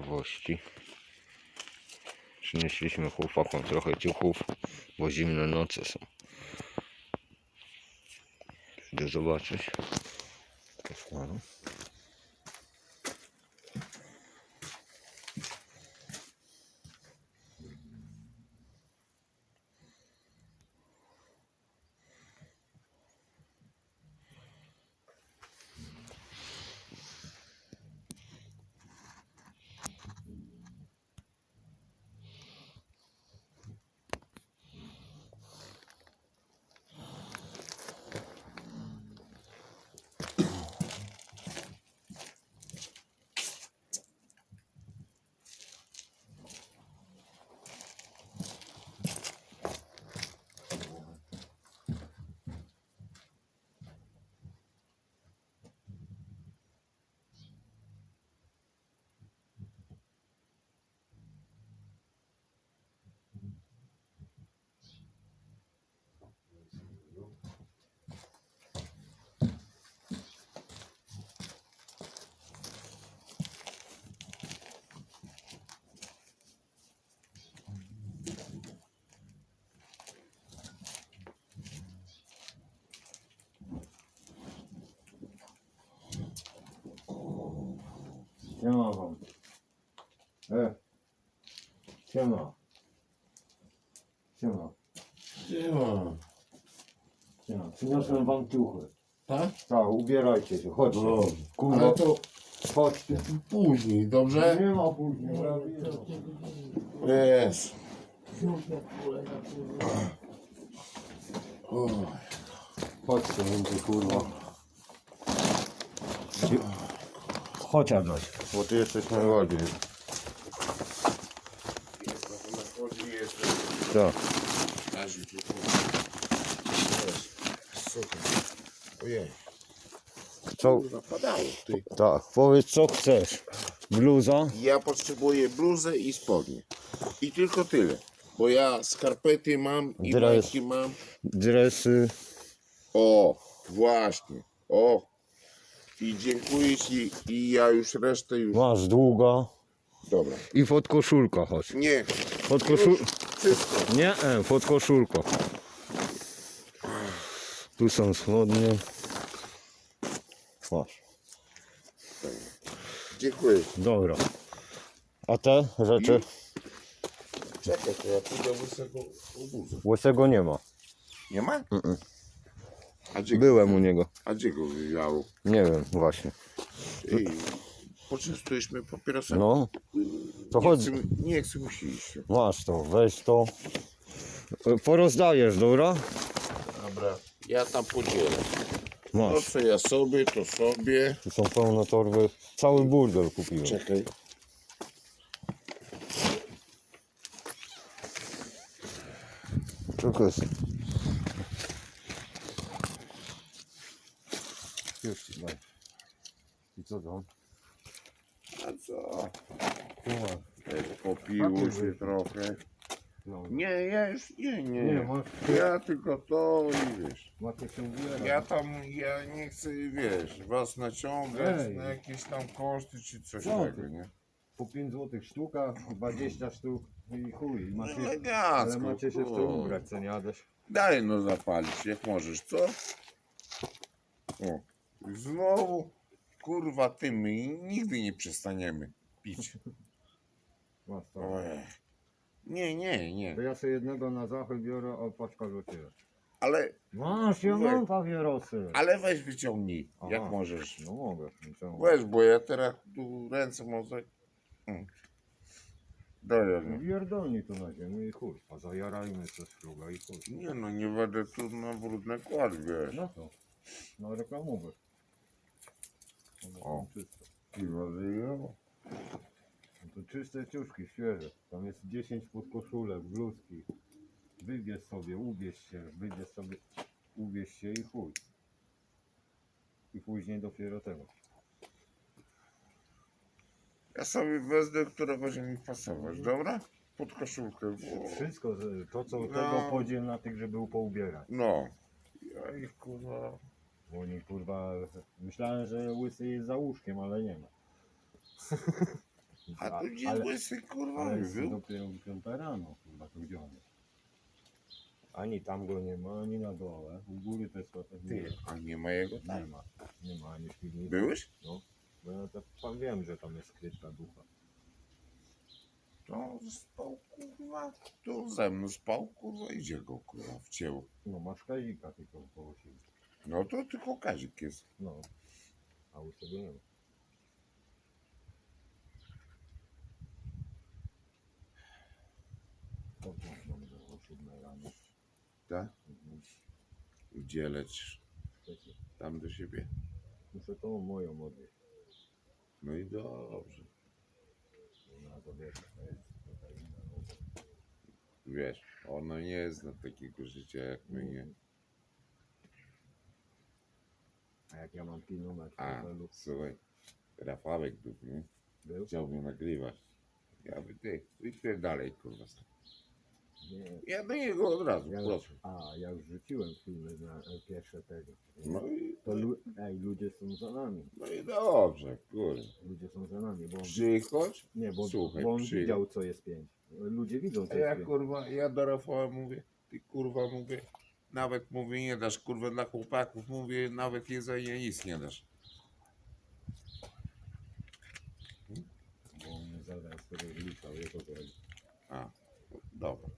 nowości. Przynieśliśmy chłopakom trochę ciuchów, bo zimne noce są. Idę zobaczyć. Koszmaru. Siema wam. E. Siema. Siema. Siema. Siema. Przyniosłem wam ciuchy. Tak? Tak, ubierajcie się, chodźcie. No, Kurwa, ale to chodźcie. później, dobrze? Nie ma później. Jest. Oj, Chodźcie, będzie kurwa. Chodź Adaś, bo ty jesteś najładniej. Tak. Ojej, Co? zapadało ty. Tak, powiedz co chcesz. Bluza? Ja potrzebuję bluzę i spodnie. I tylko tyle. Bo ja skarpety mam i Dres. majtki mam. Dresy? O, właśnie. O. I dziękuję ci i ja już resztę już. Masz długa. Dobra. I pod koszulka chodź. Nie, Pod koszul... wszystko. Nie, e, pod. Tu są spodnie. Masz. Dziękuję. Dobra. A te rzeczy? Czekaj, to ja pójdę łysego. Łysego nie ma. Nie ma? Mm-mm. A gdzie, Byłem u niego. a gdzie go wywiało? Nie wiem, właśnie. Ej, poczęstujesz mnie papierosem? No. To nie, chodź. chcę, nie chcę. Masz to, weź to. Porozdajesz, dobra? Dobra. Ja tam podzielę. To Masz. co ja sobie, to sobie. Tu są pełne torby. Cały burdel kupiłem. Czekaj. Tylko jest. Już ci daj. I co to? A co? Tu masz. Popiło Papier się wyjdzie. trochę. No. Nie, ja już, nie, nie. Nie, masz, Ja tylko to i wiesz. się. Ja tam, ja nie chcę, wiesz, was naciągać Ej. na jakieś tam koszty czy coś Co takiego, ty? nie? Po 5 zł sztuka, 20 sztuk i chuj. i Macie, ale Elegancko. macie się w to ubrać, co nie Adaś? Daj no zapalić, jak możesz, co? O, znowu, kurwa, ty, my nigdy nie przestaniemy pić. Masz to. Ojej. Nie, nie, nie. To ja sobie jednego na zachód biorę, a paczka ciebie. Ale, Masz, ja Weź. mam papierosy. ale weź wyciągnij, Aha. jak możesz. No mogę. no czemu? Weź, bo ja teraz tu ręce może... Mm. Daj, ale. Pierdolnij tu na ziemię i chuj. A zajarajmy coś śluga i chuj. Nie no, nie będę tu na brudne kład, wiesz. No to. No reklamowy. O. Piwo wyjęło. To czyste ciuszki, świeże. Tam jest 10 podkoszulek, bluzki. Wybierz sobie, ubierz się, wybierz sobie, ubierz się i chuj. I później dopiero tego. Ja sobie wezmę, która będzie mi pasować, dobra? Pod koszulkę. Bo... Wszystko, to co No. tego podziel na tych, żeby poubierać. No. Ja ich kurwa... Bo oni kurwa, myślałem, że łysy jest za łóżkiem, ale nie ma. A tu gdzie ale, łysy kurwa ale jest był? dopiero piąta rano, chyba to gdzie on jest? Ani tam go nie ma, ani na dole. U góry też to też nie, Ty, a nie ma jego nie tam. ma. Nie ma ani w piwnicy. Byłeś? Bo ja to pan wiem, że tam jest skrytka ducha. To spał kurwa. Tu ze mną spał kurwa idzie go kurwa wcięło. No masz kazika tylko koło siebie. No to tylko Kazik jest. No. A u siebie nie ma. Mamy do 7 rano. Tak? Mhm. Gdzie lecisz? Wiecie, Tam do siebie. Muszę tą moją odwieźć. No i dobrze. Ona to wiesz, to jest. Wiesz, ona nie zna takiego życia jak my nie. A jak ja mam pilnować A, hotelu, słuchaj. Rafałek był, nie? był? Chciał mnie nagrywać. Ja by ty, wypierdalej kurwa. stąd. Nie. Ja do niego od razu, Ja, proszę. a, ja już rzuciłem filmy na e, pierwsze tego. No i, To lu, ej, ludzie są za nami. no i dobrze, kurwa. Ludzie są za nami, bo on, Przychodź. nie, bo, Słuchaj, bo on widział co jest pięć. Ludzie widzą co A jest ja pięć. kurwa, ja do Rafała mówię, ty kurwa mówię, nawet mówię nie dasz kurwa dla chłopaków, mówię nawet jedzenia nic nie dasz. Bo on mnie zaraz sobie wliczał, jest o to chodzi. A, dobra.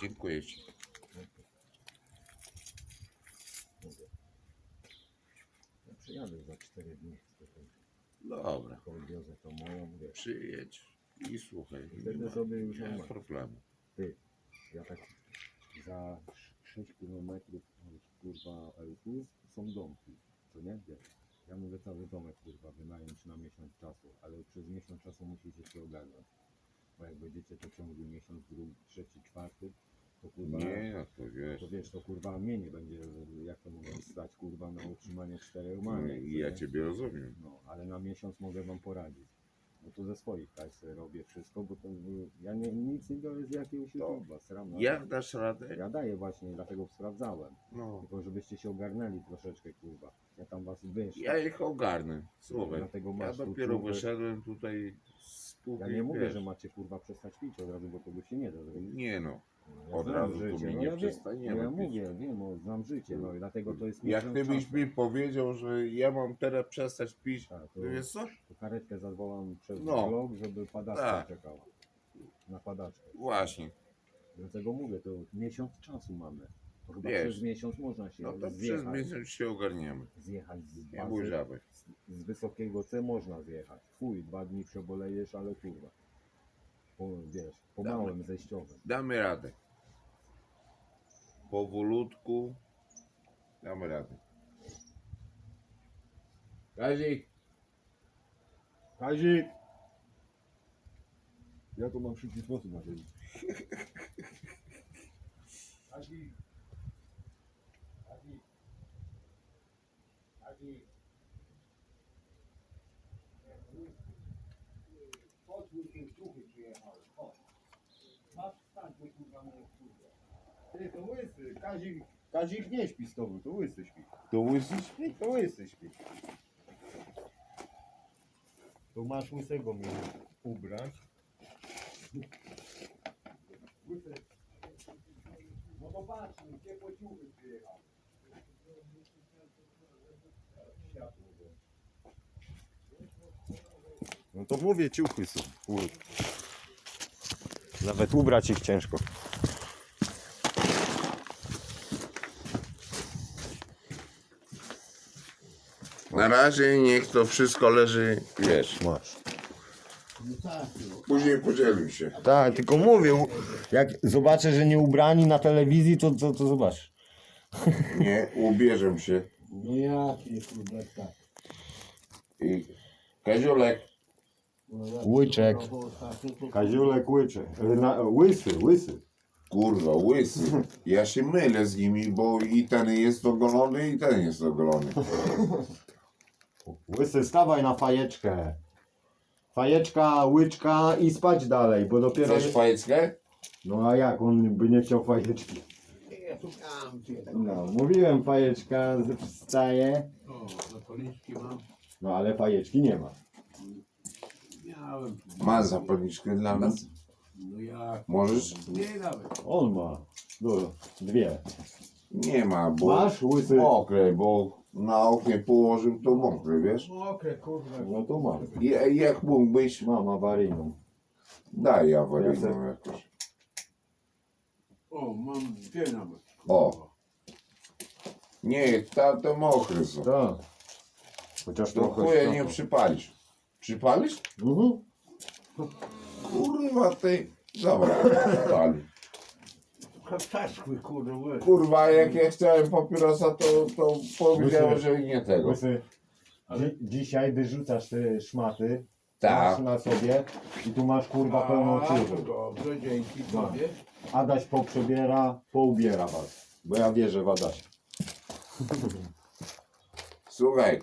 Dziękuję ci. Ja przyjadę za 4 dni. Dobra, odwiozę to moją, wiesz. przyjedź i słuchaj. Wtedy sobie już nie ma problemu. Ty, ja tak za 6 km od kurwa Elku są domki, co nie? Wiesz, ja mogę cały domek kurwa wynająć na miesiąc czasu, ale przez miesiąc czasu musicie się ogarnąć. Bo jak będziecie to ciągli miesiąc, drugi, trzeci, czwarty, to kurwa, Nie, no to wiesz. to wiesz, to kurwa mnie nie będzie, jak to mówią, stać kurwa na utrzymanie czterech No, mamiek. I ja ciebie rozumiem. No, ale na miesiąc mogę wam poradzić. No to ze swoich hajs robię wszystko, bo to y, ja nie, nic nie biorę z jakiegoś YouTube'a, sram na Jak dasz radę? ja daję właśnie, dlatego sprawdzałem. No, Tylko żebyście się ogarnęli troszeczkę, kurwa. Ja tam was wiesz. ja ich ogarnę. Słuchaj, Dlatego ja masz tu dopiero wyszedłem tutaj z Ja półki, nie mówię, wiesz. że macie kurwa przestać pić od razu, bo tego się nie da zrobić. Nie no. Ja Od razu to my nie ja przestaniemy no Ja pić. mówię, wiem, o, znam życie, no i dlatego to jest Jak ty byś mi powiedział, że ja mam teraz przestać pić, Tak, to to, wiesz co? to karetkę zadzwolam przez No. blog, żeby padaczka Tak. czekała. Na padaczkę. Właśnie. Dlatego mówię, to miesiąc czasu mamy. To chyba Wiesz, przez miesiąc można się No to przez zjechać. miesiąc się ogarniemy. Zjechać z Nie bazy, bój żaby. Z, wysokiego C można zjechać. Chuj, dwa dni przebolejesz, ale kurwa. Po, wiesz, po Damy. małym zejściowym. Damy radę. Powolutku. Damy radę. Kazik, Kazik! Ja to mam szybki sposób na ziemi. Kazik! Kazik! Kazik! Chodź, łysiej duchy przyjechały. Chodź. Masz wstać, bo kurwa moje kurwa. Ty, to łysy! Kazik, Kazik nie śpi z tobą, to łysy śpi. to łysy śpi? To łysy śpi. Tu masz łysego mi ubrać. Łysy. No to patrz, no, ciepłe ciuchy przyjechały. No to mówię, ciuchy są. Nawet ubrać ich ciężko. Na razie niech to wszystko leży, wiesz. Masz. Później podzielił się. Tak, tylko mówię, u- jak zobaczę, że nie ubrani na telewizji, to, to, to zobacz. Nie, ubierzem się. No jakie kurwa tak. I Kaziulek, No, Łyczek. to- Kaziulek łycze. Na, łysy, łysy. kurwa, łysy. Ja się mylę z nimi, bo i ten jest ogolony, i ten jest ogolony. Łysy, stawaj na fajeczkę. Fajeczka, łyczka i spać dalej, bo dopiero... Chcesz fajeczkę? No a jak, on by nie chciał fajeczki. No, mówiłem fajeczka, wstaje. O, zapalniczki mam. No ale fajeczki nie ma. Miałem. Masz zapalniczkę dla nas? No jak? Możesz? Nie nawet. On ma. Dużo. Dwie. Nie ma, bo Masz łysy? mokre, bo na oknie położył to mokre, wiesz? Mokre kurwa. No to mam. I, jak mógłbyś, Mam awaryjną. daj awaryjną jakoś. O, mam dwie nawet. O. Nie, ta, to mokre są. Tak. Chociaż To trochę chuja nie przypalisz. Przypalisz? Mhm. Kurwa ty. Dobra, przypali. Kaptaskły kurwa. Kurwa, jak ja chciałem papierosa, to, to powiedziałem, że nie tego. Łysy, dzi- dzisiaj wyrzucasz te szmaty. Tak. Masz na sobie i tu masz kurwa pełną A. Dobrze, dzięki No. tobie. Adaś poprzebiera, poubiera was. Bo ja wierzę w Adasia. Słuchaj,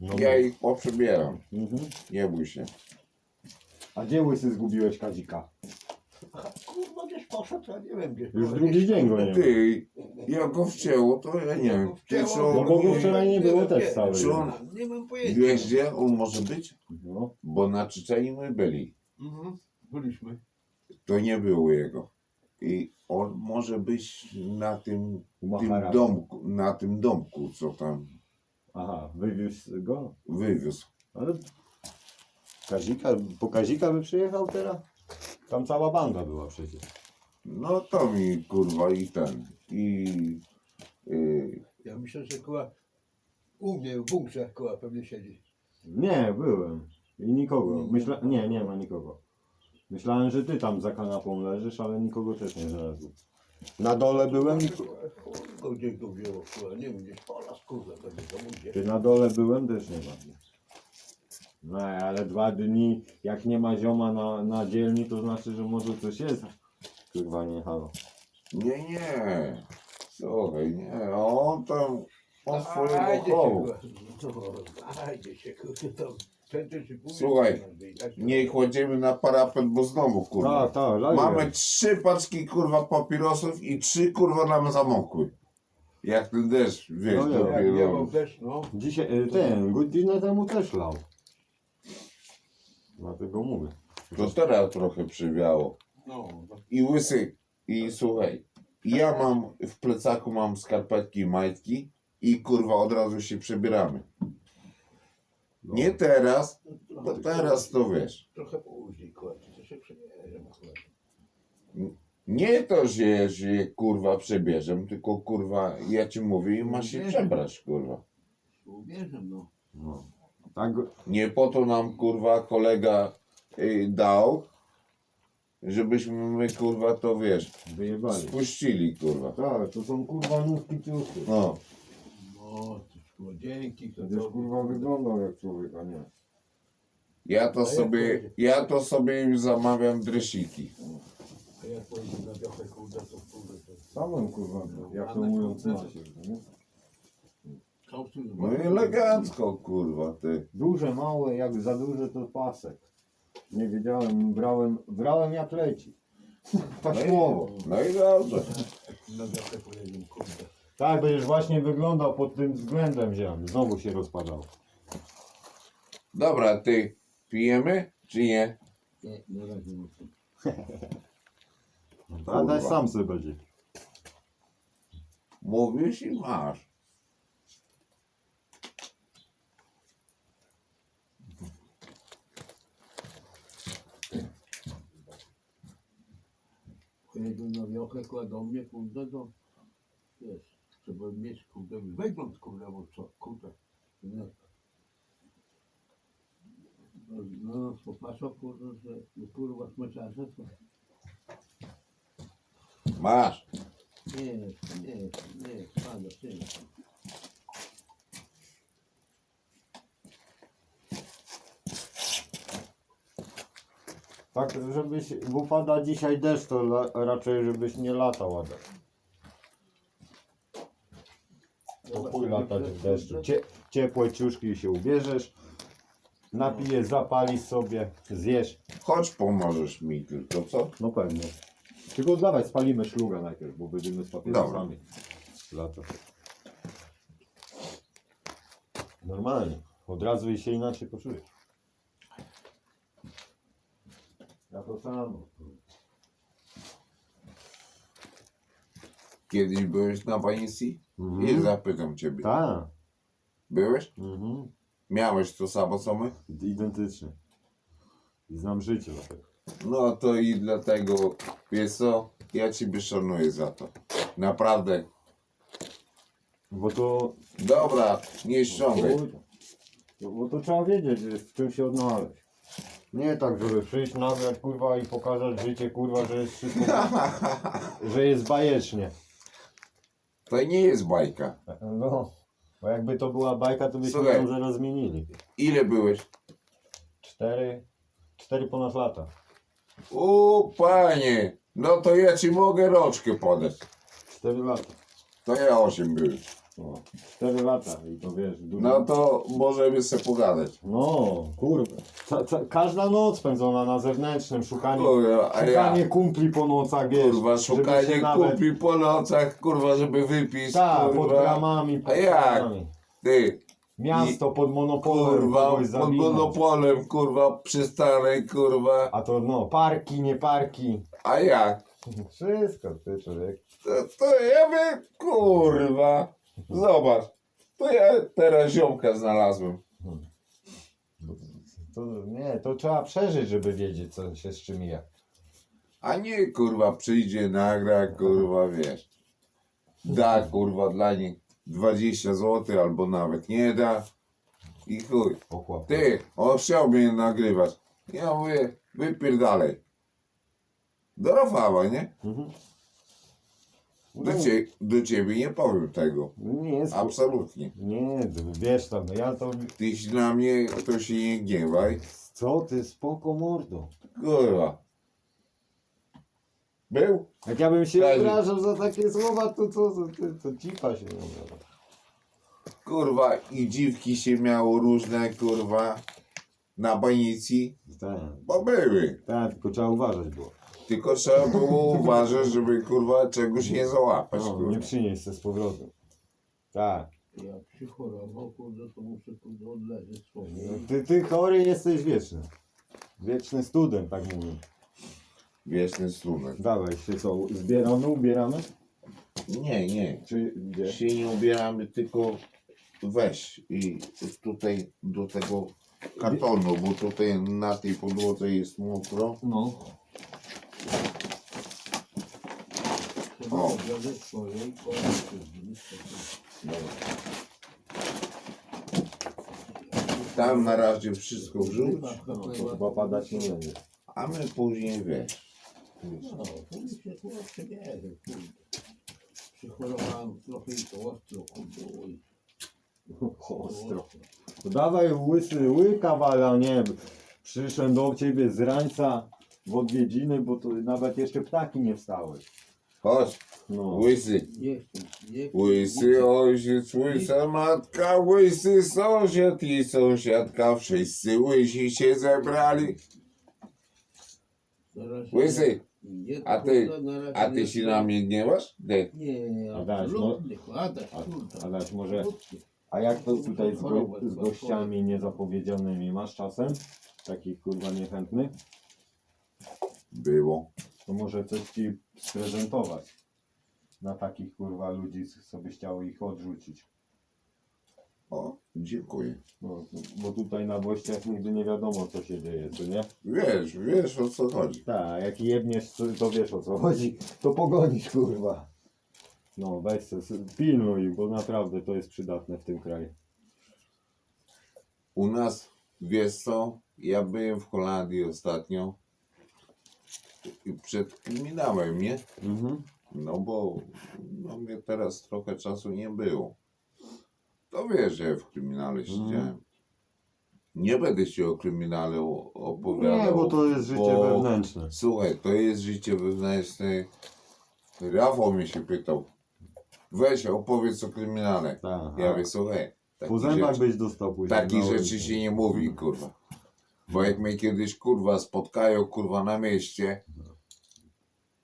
No, ja ich poprzebieram. mhm. Nie bój się. A gdzie łysy zgubiłeś Kazika? Poszedł, ja nie wiem gdzie. Już drugi dzień go nie ma. Ty, jak go wcięło, to ja nie wiem. Ty, czy No on, bo go wczoraj nie było też cały Czy on- Nie mam pojęcia. wiesz gdzie on może być? No. Bo na Czyczeni my byli. Mhm. Byliśmy. To nie było jego. I on może być na tym, tym domku, na tym domku, co tam Aha, wywiózł go? wywiózł. Ale Kazika, po Kazika by przyjechał teraz? Tam cała banda była przecież. No to mi kurwa i ten. I y, Ja myślę, że koła u mnie w bunkrze koła pewnie siedzi. Nie, byłem. I nikogo. Myśla... Nie, nie ma nikogo. Myślałem, że ty tam za kanapą leżysz, ale nikogo też nie znalazłem. Na dole byłem i... Kurwa, gdzieś go wzięło, nie wiem, gdzieś po las, kurwa, pewnie to gdzieś. Ty na dole byłem, też nie ma. No ale dwa dni, jak nie ma zioma na, na dzielni, to znaczy, że może coś jest. Kurwa nie halo. nie, nie. Słuchaj, nie. On tam, on swojego. No, Znajdzie się. Prędzej czy później, Słuchaj. Nie kładziemy na parapet, bo znowu kurwa. Tak, tak. Mamy trzy paczki kurwa papierosów i trzy kurwa nam zamokły. Jak ten deszcz, wiesz, No nie, Jak no. Dzisiaj, y, ten, godzinę temu też lał. Dlatego mówię. To teraz trochę przywiało. No, I łysy, i słuchaj, ja mam w plecaku mam skarpetki i majtki i kurwa od razu się przebieramy. Nie teraz, to teraz to wiesz. trochę później, kurwa, to się przebierze, kurwa. Nie to, że się kurwa przebierzem, tylko kurwa ja ci mówię i ma się przebrać kurwa. Ubierzę, no. No. Tak, Nie po to nam kurwa kolega y, dał, żebyśmy my kurwa to wiesz, wyjebali. spuścili kurwa. Tak, to są kurwa nówki ciuchy. No, No, to kurwa, dzięki. to Będziesz to- kurwa wyglądał jak człowiek, a nie. ja to sobie, ja to sobie już zamawiam dresiki. A jak pojedzie na wiochę, kurwa, to to... Samym kurwa, jak to mówiąc na się, nie? No i elegancko kurwa ty. Duże, małe, jak za duże to pasek. Nie wiedziałem, brałem, brałem jak leci. Taśmowo. No i dobrze. Kurwa. Tak, będziesz właśnie wyglądał pod tym względem ziemi. Znowu się rozpadał. Dobra, ty pijemy czy nie? Nie, na razie nie chcę. A daj sam sobie będzie. Mówisz i masz. Pojedziemy na wiochę, do mnie, kurwa, to... Wiesz, trzeba mieć, kurwa, wygląd, kurwa, bo co, kurwa. Nie. No, no, popatrzał, kurwa, że, kurwa, smyczarze, to... Masz. Nie, nie, nie, pada, ty. Tak, żebyś, bo pada dzisiaj deszcz, to la, raczej żebyś nie latał, Adam. Po chuj latać w deszczu. Cie, ciepłe ciuszki się ubierzesz, napijesz, zapalisz sobie, zjesz. Chodź pomożesz mi tylko, co? No pewnie. Tylko dawaj, spalimy szluga najpierw, bo będziemy z papierosami latać. Normalnie. Od razu i się inaczej poczujesz. Ja to samo. Kiedyś byłeś na Banicji? I Mhm. zapytam ciebie. Tak. Byłeś? Mhm. Miałeś to samo co my? Identycznie. I znam życie dlatego. No to i dlatego, wiesz co, ja ciebie szanuję za to. Naprawdę. Bo to... Dobra, nie ściągaj. Bo, bo to trzeba wiedzieć, że w czym się odnaleźć. Nie tak, żeby przyjść nagle, kurwa, i pokazać życie, kurwa, że jest wszystko... że jest bajecznie. To nie jest bajka. No. Bo jakby to była bajka, to byśmy Słuchaj. ją zaraz zmienili. Ile byłeś? Cztery... Cztery ponad lata. O panie, no to ja ci mogę roczkę podać. Cztery lata. To ja osiem byłem. No. Cztery lata i to wiesz, dużo. No to możemy sobie pogadać. No, kurwa. Ca, ca, każda noc spędzona na zewnętrznym, szukanie, Kurwa, a szukanie ja, kumpli po nocach, wiesz. kurwa, żeby szukanie się nawet- po nocach, kurwa, żeby wypić, Tak, pod bramami, pod A jak? bramami. Ty, Miasto pod monopolem, kurwa, kogoś pod monopolem, kurwa, przystanek, kurwa. A to no, parki, nie parki. A jak? Wszystko, ty człowiek. To, to ja wiem, kurwa. Zobacz. To ja teraz ziomka znalazłem. To, nie, to trzeba przeżyć, żeby wiedzieć, co się z czym je. A nie, kurwa, przyjdzie, nagra, kurwa, wiesz. Da, kurwa, dla nich 20 zł albo nawet nie da. I chuj. Ty, on chciał mnie nagrywać. Ja mówię, wypierdalej. Do Rafała, nie? Mhm. Do, cie, do ciebie nie powiem tego. nie jest. Absolutnie. Nie, wiesz tam, no ja to. Ty się na mnie, to się nie gniewaj. Co ty, spoko mordo. Kurwa. Był? Jak ja bym się Kazik. obrażał za takie słowa, to co, to, to, cipa się obraża. Kurwa, i dziwki się miało różne, kurwa, na banicji, Tak, bo były. tak, tylko trzeba uważać było. Tylko trzeba było uważać, żeby, kurwa, czegoś nie załapać, No, kurwa. nie przynieść se z powrotem. Tak. Jak przychorował, kurde, to muszę kurde odleżeć swoje. No, Ty, ty chory jesteś wieczny. Wieczny student, tak mówię. Wieczny strunek. Dawaj się co, zbieramy, ubieramy? Nie, nie. Czy gdzie? Się nie ubieramy, tylko weź i tutaj do tego kartonu, bo tutaj na tej podłodze jest mokro. No. O. Tam na razie wszystko wrzuć, No to chyba padać nie będzie. a my później wiesz. No, to mi się chłopcze bierze, kurde. Przychorowałem trochę i to ostro, kurde, oj. Ostro. To dawaj łysy, łyka wala, nie Przyszedłem do ciebie z rańca w odwiedziny, bo to nawet jeszcze ptaki nie wstały. Chodź, No. łysy. Nie nie. Łysy ojciec, łysa matka, łysy sąsiad i sąsiadka, wszyscy łysi się zebrali. Łysy, Nie, a ty- a ty nie się na mnie gniewasz? Nie. Nie, Adaś, Adaś. Adaś, może-. A jak to tutaj z, go, z gościami niezapowiedzianymi masz czasem? Takich kurwa niechętnych? Było. To może coś ci sprezentować. Na takich kurwa ludzi co byś chciał ich odrzucić. O, dziękuję. No, bo tutaj na Włościach nigdy nie wiadomo co się dzieje, czy nie? Wiesz, wiesz o co chodzi. Tak, jak jebniesz, to, to wiesz o co chodzi, to pogonisz kurwa. No weź se, se, pilnuj, bo naprawdę to jest przydatne w tym kraju. U nas, wiesz co, ja byłem w Holandii ostatnio i przed kryminałem, nie? Mhm. No bo no mnie teraz trochę czasu nie było. To wiesz, że w kryminale siedziałem. Nie będę ci o kryminale opowiadał. Nie, bo to jest życie bo- wewnętrzne. Słuchaj, to jest życie wewnętrzne. Rafał mnie się pytał. Weź, opowiedz o kryminale. Tak. Ja mówię, słuchaj. Po zębach rzeczy- byś dostał później. Takich rzeczy się nie mówi, kurwa. Bo jak mnie kiedyś, kurwa, spotkają, kurwa, na mieście,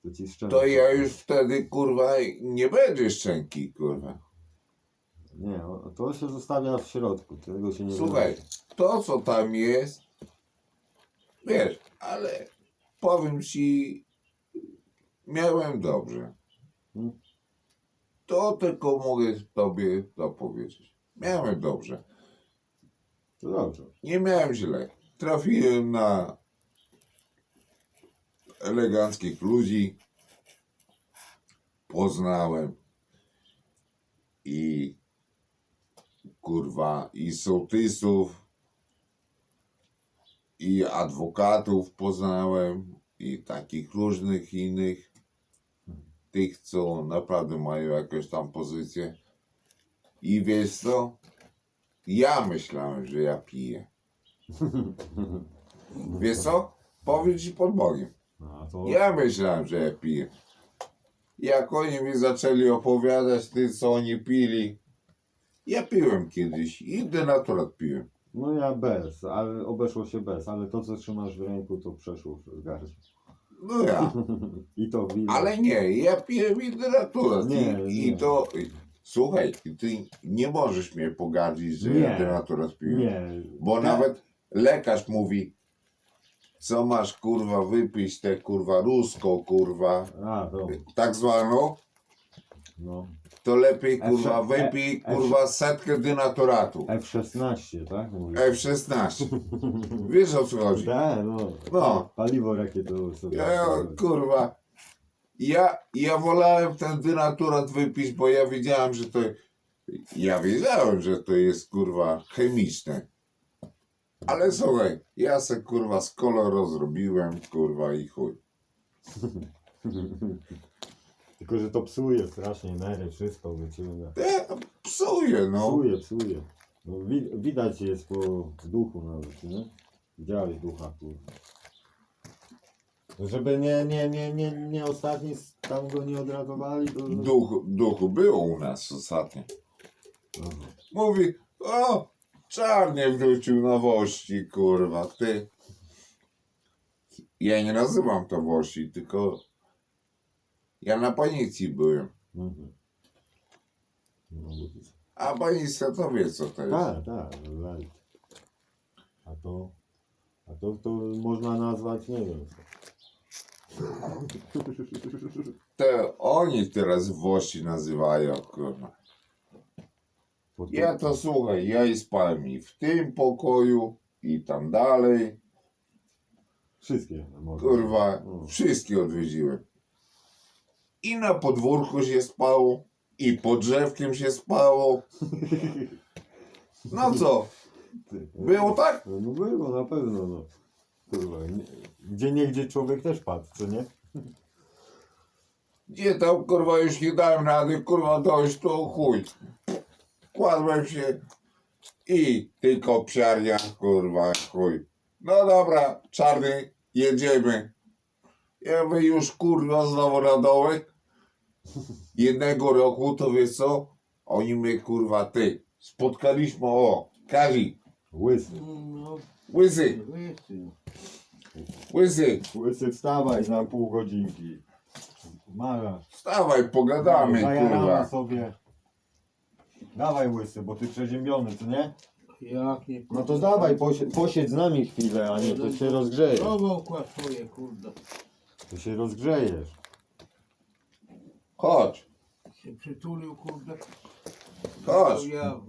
To, ci to ja już wtedy, kurwa, nie będzie szczęki, kurwa. Nie, o- to się zostawia w środku, tego się nie Słuchaj, wynosi. to co tam jest, wiesz, ale powiem ci, miałem dobrze. Hmm? To tylko mogę tobie to powiedzieć. Miałem dobrze. To dobrze. Nie miałem źle. Trafiłem na eleganckich ludzi. Poznałem i kurwa i sołtysów i adwokatów poznałem i takich różnych innych tych, co naprawdę mają jakąś tam pozycję. I wiesz co? Ja myślałem, że ja piję. Wiesz co? Powiem ci pod Bogiem. A to Ja myślałem, że ja piję. Jak oni mi zaczęli opowiadać, ty co oni pili. Ja piłem kiedyś i denaturat piłem. No ja bez, ale obeszło się bez, ale to co trzymasz w ręku to przeszło przez garść. No ja. I to widać. Ale nie, ja piłem i denaturat. Nie, I, nie. I to... Słuchaj, ty nie możesz mnie pogardzić, że ja Nie. denaturat piłem. Nie. Bo nawet lekarz mówi, co masz kurwa wypić tę kurwa ruską kurwa, A, to. tak zwaną, No. to lepiej kurwa F- wypij F- kurwa setkę dynaturatu. F-16, tak? Mówisz? F16. Wiesz o co chodzi? Tak, no. No. Paliwo rakietowe sobie. Ja, kurwa. Ja, ja wolałem ten dynaturat wypić, bo ja wiedziałem, że to. Ja wiedziałem, że to jest kurwa chemiczne. Ale słuchaj, ja se kurwa z koloro zrobiłem, kurwa i chuj. Tylko, że to psuje strasznie nerwy, wszystko wyciąga. Ja psuję, no. Psuje, psuje. No, wi widać jest po duchu nawet, nie? Widziałeś ducha, kurwa. Żeby nie, nie, nie, nie, nie ostatni tam go nie odratowali, to... Duch, duchu było u nas ostatnio. Aha. Mówi, o, czarnie wrócił na wości, kurwa, ty. Ja nie nazywam to wości, tylko ja na panicji byłem. Mhm. No, A panicja to wie co to jest. Tak, tak, right. A to, a to, to można nazwać, nie wiem. To oni teraz wości nazywają, kurwa. Ja to słuchaj, ja i spałem i w tym pokoju, i tam dalej. Wszystkie można. Kurwa, No. wszystkie odwiedziłem. I na podwórku się spało, i pod drzewkiem się spało. No co, Ty. było tak? No było, na pewno, no. Kurwa, nie, gdzie niegdzie człowiek też padł, co nie? Gdzie tam, kurwa, już nie dałem rady, kurwa, dojść, to chuj. Kładłem się i tylko psiarnia, kurwa, chuj. No dobra, czarny, jedziemy. Ja mówię, już, kurwa, znowu na dołek. Jednego roku, to wiesz co? Oni mnie, kurwa, ty, spotkaliśmy, o, Kazi, Łysy. Łysy, łysy, Łysy, wstawaj na pół godzinki. Mara. wstawaj, pogadamy, Zajaramy kurwa. sobie. Dawaj łysy, bo ty przeziębiony, co nie? Jak nie No to dawaj, posie- posiedź z nami chwilę, a nie, to się rozgrzejesz. Chował kład swoje, kurde. To się rozgrzejesz. Chodź, Się przytulił, kurde. chodź. Ja,